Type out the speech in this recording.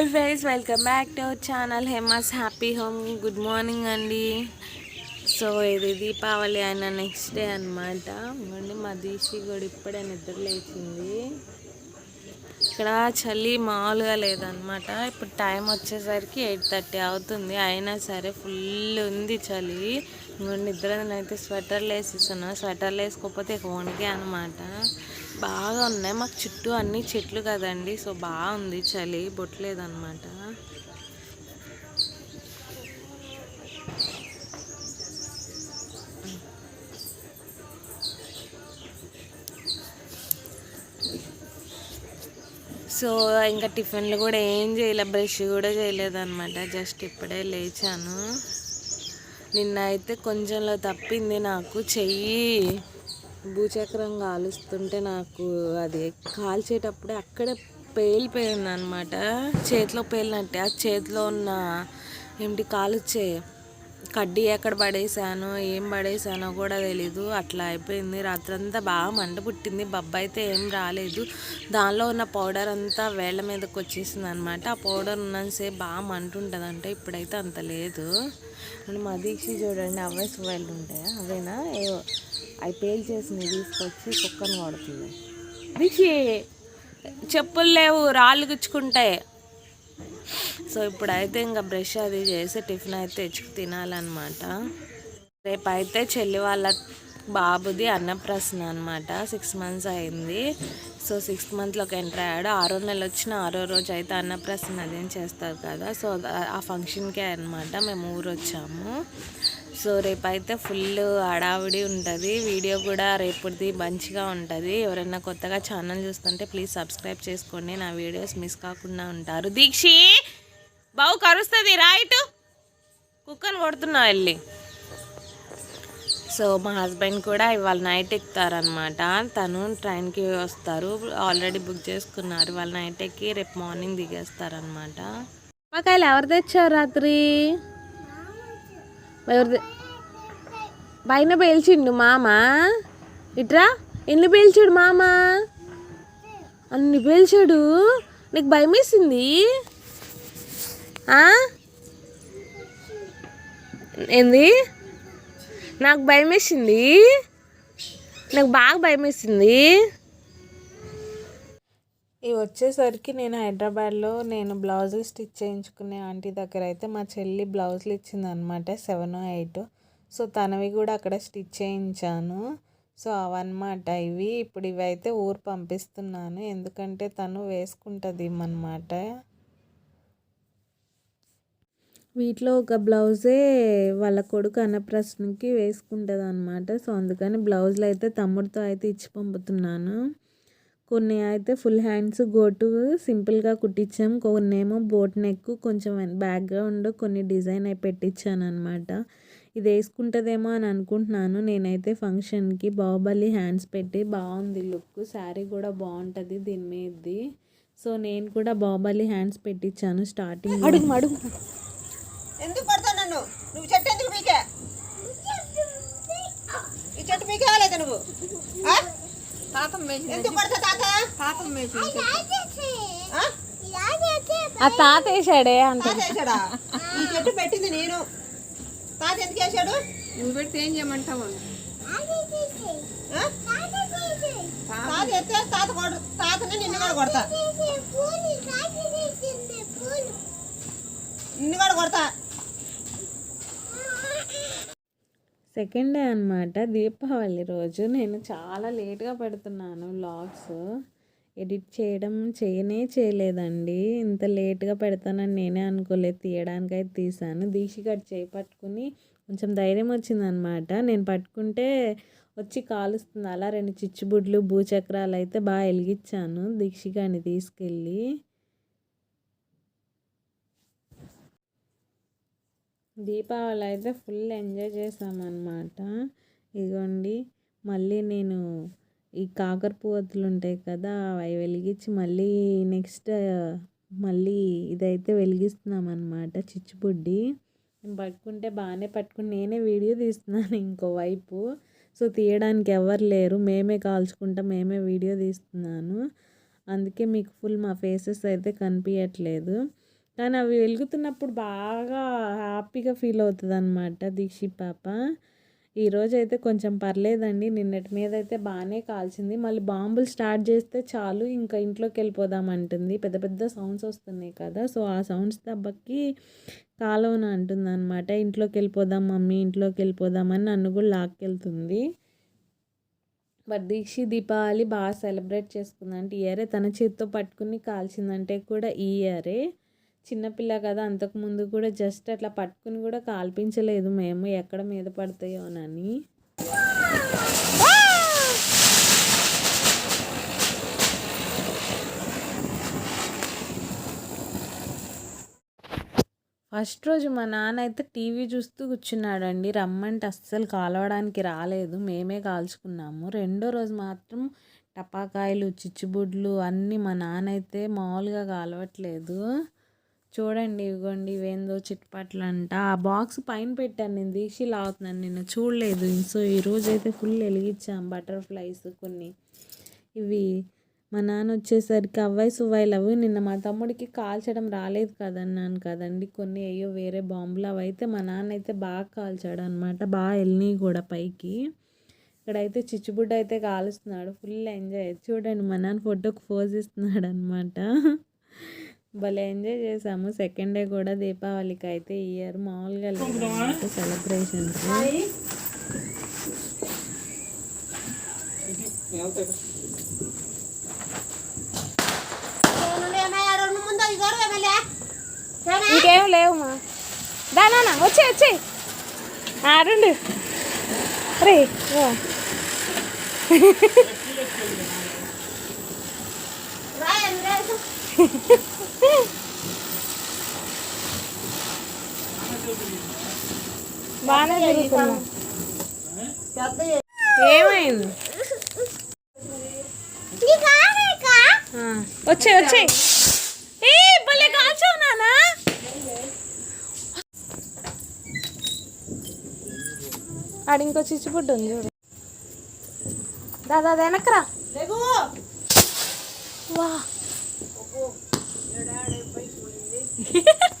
Hi friends welcome back to our channel. Hema's happy home. Good morning అండి. So ఇది దీపావళి అయిన next day అనమాట ఇవ్వండి మా దీసి కూడా ఇప్పుడే నిద్ర లేచింది. ఇక్కడ చలి మామూలుగా లేదనమాట ఇప్పుడు టైం వచ్చేసరికి ఎయిట్ థర్టీ అవుతుంది. అయినా సరే ఫుల్ ఉంది చలి. ఇంకొండి నిద్ర అయితే స్వెటర్లు వేసిస్తున్నా స్వెటర్లు వేసుకోకపోతే ఇక వణికే అనమాట బాగా ఉన్నాయి. మాకు చుట్టూ అన్ని చెట్లు కదండి. సో బాగుంది. చలి బొట్టలేదన్నమాట. సో ఇంకా టిఫిన్లు కూడా ఏం చేయలే. బ్రష్ కూడా చేయలేదన్నమాట. జస్ట్ ఇప్పుడే లేచాను. నిన్న అయితే కొంచెంలో తప్పింది నాకు చెయ్యి. భూచక్రం కాలుస్తుంటే నాకు అది కాల్చేటప్పుడే అక్కడే పేలిపోయింది అనమాట చేతిలో పేలినట్టే. ఆ చేతిలో ఉన్న ఏమిటి కాలుచ్చే కడ్డీ ఎక్కడ పడేసానో ఏం పడేసానో కూడా తెలీదు. అట్లా అయిపోయింది. రాత్రంతా బాగా మంట పుట్టింది. బబ్బ అయితే ఏం రాలేదు. దానిలో ఉన్న పౌడర్ అంతా వేళ్ళ మీదకి వచ్చేసింది అనమాట ఆ పౌడర్ ఉన్నసేపు బాగా మంట ఉంటుందంట. ఇప్పుడైతే అంత లేదు. మా దీక్షి చూడండి అవే సువాళ్ళు ఉంటాయా? అవేనా? ఏవో అవి పేల్ చేసినవి తీసుకొచ్చి కుక్కను కొడుతుంది దీక్షి చెప్పులు లేవు రాళ్ళు గుచ్చుకుంటాయి. సో ఇప్పుడైతే ఇంకా బ్రష్ అది చేసి టిఫిన్ అయితే తెచ్చుకు తినాలన్నమాట. రేపు అయితే చెల్లి వాళ్ళ బాబుది అన్నప్రసన అనమాట సిక్స్ మంత్స్ అయింది. సో సిక్స్త్ మంత్లోకి ఎంటర్ అయ్యాడు. ఆరో నెల వచ్చిన ఆరో రోజు అయితే అన్నప్రసన అదేం చేస్తారు కదా. సో ఆ ఫంక్షన్కే అనమాట మేము ఊరు వచ్చాము. సో రేపు అయితే ఫుల్ హడావిడి ఉంటుంది. వీడియో కూడా రేపుది మంచిగా ఉంటుంది. ఎవరైనా కొత్తగా ఛానల్ చూస్తుంటే ప్లీజ్ సబ్స్క్రైబ్ చేసుకోండి. నా వీడియోస్ మిస్ కాకుండా ఉంటారు. దీక్షి బావు కరుస్తుంది రైట్. కుక్కను కొడుతున్నా వెళ్ళి. సో మా హస్బెండ్ కూడా ఇవాళ నైట్ ఎక్కుతారనమాట తను ట్రైన్కి వస్తారు. ఆల్రెడీ బుక్ చేసుకున్నారు. ఇవాళ నైట్ ఎక్కి రేపు మార్నింగ్ దిగేస్తారనమాట మాకాయలు ఎవరు తెచ్చారు రాత్రి? ఎవరిది? పైన పేల్చిండు మామ? ఇట్రా ఎన్ని పేల్చాడు మామ? అన్ని పేల్చాడు? నీకు భయం వేసింది ఏంది? నాకు భయం వేసింది నాకు బాగా భయం వేసింది ఇవి వచ్చేసరికి నేను హైదరాబాద్లో నేను బ్లౌజులు స్టిచ్ చేయించుకునే ఆంటీ దగ్గర అయితే మా చెల్లి బ్లౌజులు ఇచ్చిందనమాట సెవెన్ ఎయిట్. సో తనవి కూడా అక్కడ స్టిచ్ చేయించాను. సో అవన్నమాట ఇవి. ఇప్పుడు ఇవి అయితే ఊరు పంపిస్తున్నాను. ఎందుకంటే తను వేసుకుంటుంది ఇమ్మన్నమాట. వీటిలో ఒక బ్లౌజే వాళ్ళ కొడుకు అన్నప్రశ్నకి వేసుకుంటుంది అనమాట సో అందుకని బ్లౌజులు అయితే తమ్ముడితో అయితే ఇచ్చి పంపుతున్నాను. కొన్ని అయితే ఫుల్ హ్యాండ్స్ గోటు సింపుల్గా కుట్టించాం. కొన్ని ఏమో బోట్ నెక్ కొంచెం బ్యాక్గ్రౌండ్ కొన్ని డిజైన్ అయి పెట్టించాను అనమాట ఇది వేసుకుంటుందేమో అని అనుకుంటున్నాను. నేనైతే ఫంక్షన్కి బాహుబలి హ్యాండ్స్ పెట్టి బాగుంది లుక్ శారీ కూడా బాగుంటుంది దీని మీదది. సో నేను కూడా బాహుబలి హ్యాండ్స్ పెట్టించాను స్టార్టింగ్ అడుగు అడుగు. ఎందుకు పడతావు నన్ను? నువ్వు చెట్టు ఎందుకు మీకే ఈ చెట్టు మీకే నువ్వు? ఆ తాత వేసాడే అంత ఈ చెట్టు పెట్టింది నేను. తాత ఎందుకు వేసాడు నువ్వు పెడితే ఏం చేయమంటావు? ఆ? తాత ఎత్తే తాత కొడు తాతని నిన్ను కూడా కొడతా. నిన్ను కూడా కొడతా. సెకండ్ డే అనమాట దీపావళి రోజు. నేను చాలా లేట్గా పెడుతున్నాను వ్లాగ్స్. ఎడిట్ చేయడం చేయనే చేయలేదండి. ఇంత లేట్గా పెడతానని నేనే అనుకోలేదు. తీయడానికైతే తీసాను దీక్షిగడ్ చేయి పట్టుకుని కొంచెం ధైర్యం వచ్చిందనమాట నేను పట్టుకుంటే వచ్చి కాలుస్తుంది. అలా రెండు చిచ్చుబుడ్లు భూచక్రాలు అయితే బాగా వెలిగించాను. దీక్షిగాని తీసుకెళ్ళి దీపావళి అయితే ఫుల్ ఎంజాయ్ చేసామన్నమాట. ఇదిగోండి మళ్ళీ నేను ఈ కాకర పువ్వొత్తులు ఉంటాయి కదా అవి వెలిగించి మళ్ళీ నెక్స్ట్ మళ్ళీ ఇదైతే వెలిగిస్తున్నాం అనమాట చిచ్చుబుడ్డి. నేను పట్టుకుంటే బాగానే పట్టుకుని నేనే వీడియో తీస్తున్నాను ఇంకోవైపు సో తీయడానికి ఎవరు లేరు మేమే కాల్చుకుంటా మేమే వీడియో తీస్తున్నాను. అందుకే మీకు ఫుల్ మా ఫేసెస్ అయితే కనిపించట్లేదు కానీ అవి వెలుగుతున్నప్పుడు బాగా హ్యాపీగా ఫీల్ అవుతుంది అనమాట దీక్షి పాప. ఈరోజు అయితే కొంచెం పర్లేదండి నిన్నటి మీద అయితే బాగానే కాల్చింది. మళ్ళీ బాంబులు స్టార్ట్ చేస్తే చాలు ఇంకా ఇంట్లోకి వెళ్ళిపోదాం అంటుంది. పెద్ద పెద్ద సౌండ్స్ వస్తున్నాయి కదా సో ఆ సౌండ్స్ దెబ్బకి కాలువన అంటుంది అనమాట ఇంట్లోకి వెళ్ళిపోదాం మమ్మీ ఇంట్లోకి వెళ్ళిపోదాం అని నన్ను కూడా లాక్కెళ్తుంది. బట్ దీక్షి దీపావళి బాగా సెలబ్రేట్ చేసుకుందంటే ఇయరే తన చేతితో పట్టుకుని కాల్చిందంటే కూడా ఈ ఇయరే. చిన్నపిల్ల కదా అంతకుముందు కూడా జస్ట్ అట్లా పట్టుకుని కూడా కాల్పించలేదు మేము. ఎక్కడ మీద పడతాయోనని ఫస్ట్ రోజు మా నాన్న అయితే టీవీ చూస్తూ కూర్చున్నాడండి. రమ్మంటే అస్సలు కాలవడానికి రాలేదు. మేమే కాల్చుకున్నాము. రెండో రోజు మాత్రం టపాకాయలు చిచ్చుబుడ్లు అన్నీ మా నాన్న అయితే మామూలుగా కాలవట్లేదు. చూడండి ఇవ్వండి ఇవేందో చిట్పట్లు అంట ఆ బాక్స్ పైన పెట్టాను నేను తీసి లాగుతున్నాను నిన్న. చూడలేదు. సో ఈరోజు అయితే ఫుల్ వెలిగించాం బటర్ఫ్లైస్ కొన్ని. ఇవి మా నాన్న వచ్చేసరికి అవ్వాయి సువ్వాయిలు అవి నిన్న మా తమ్ముడికి కాల్చడం రాలేదు కదన్నాను కదండి. కొన్ని అయ్యో వేరే బాంబులు అవి అయితే మా నాన్న అయితే బాగా కాల్చాడు అనమాట బాగా వెళ్ళినాయి కూడా పైకి. ఇక్కడైతే చిచ్చుబుడ్డ అయితే కాలుస్తున్నాడు. Full enjoy. చూడండి మా నాన్న ఫోటోకి పోజ్ ఇస్తున్నాడు అనమాట భలే ఎంజాయ్ చేసాము. సెకండ్ డే కూడా దీపావళికి అయితే ఈ ఇయర్ మామూలుగా సెలబ్రేషన్స్ ఇదో ఎమ్మెల్యే ఇంకేం లేవు మా. దానా వచ్చే వచ్చే ఆడుండు రే రా ఎమ్మెల్యే బాగానే తిరుగుతున్నా. ఏమైంది? ఆ, వచ్చే వచ్చే. ఏ భలే కాల్చావు నానా ఆడ ఇంకో చిచ్చుబుడ్డు ఉంది చూడు. దాదా వెనకరా లేగు వా